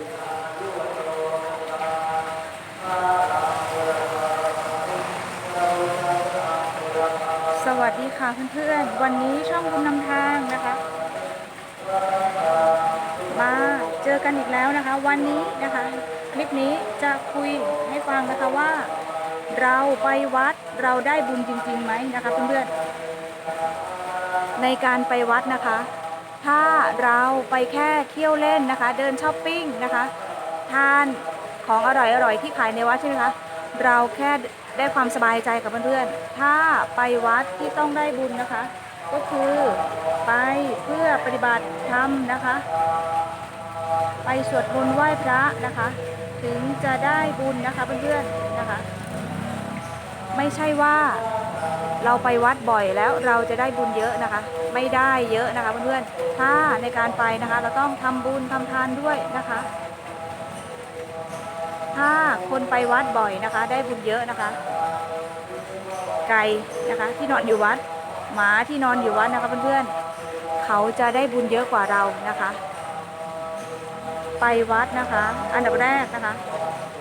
สวัสดีค่ะเพื่อนๆ วันนี้ช่องคุณนำทางนะคะ มาเจอกันอีกแล้วนะคะ วันนี้นะคะ คลิปนี้จะคุยให้ฟังนะคะว่า เราไปวัดเราได้บุญจริงๆไหมนะคะเพื่อนๆในการไปวัดนะคะ ถ้าเราไปแค่เที่ยวเล่นนะคะ เดินช้อปปิ้งนะคะ ทานของอร่อยๆที่ขายในวัดใช่ไหมคะ เราแค่ได้ความสบายใจกับเพื่อนๆ ถ้าไปวัดที่ต้องได้บุญนะคะ ก็คือไปเพื่อปฏิบัติธรรมนะคะ ไปสวดมนต์ไหว้พระนะคะ ถึงจะได้บุญนะคะเพื่อนๆนะคะ ไม่ใช่ว่าเราไปวัดบ่อยแล้วเราจะได้บุญเยอะนะคะ ไม่ได้เยอะนะคะเพื่อนๆถ้าในการไปนะคะ เราต้องทำบุญทำทานด้วยนะคะ ถ้าคนไปวัดบ่อยนะคะ ได้บุญเยอะนะคะ ไก่นะคะ ที่นอนอยู่วัด หมาที่นอนอยู่วัดนะคะเพื่อนๆเขาจะได้บุญเยอะกว่าเรานะคะ ไปวัดนะคะ อันดับแรกนะคะ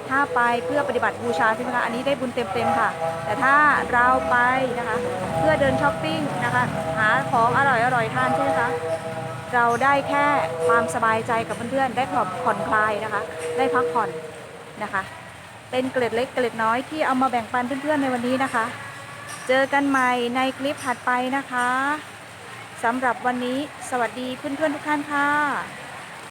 ถ้าไปเพื่อปฏิบัติบูชาใช่ไหมคะอันนี้ได้บุญเต็มๆค่ะ แต่ถ้าเราไปนะคะ เพื่อเดินช้อปปิ้งนะคะ หาของอร่อยๆทานใช่ไหมคะเราได้แค่ความสบายใจกับเพื่อนๆได้ผ่อนคลายนะคะ ได้พักผ่อนนะคะ เป็นเกล็ดเล็กเกล็ดน้อยที่เอามาแบ่งปันเพื่อนๆในวันนี้นะคะ เจอกันใหม่ในคลิปถัดไปนะคะสำหรับวันนี้สวัสดีเพื่อนๆทุกท่านค่ะ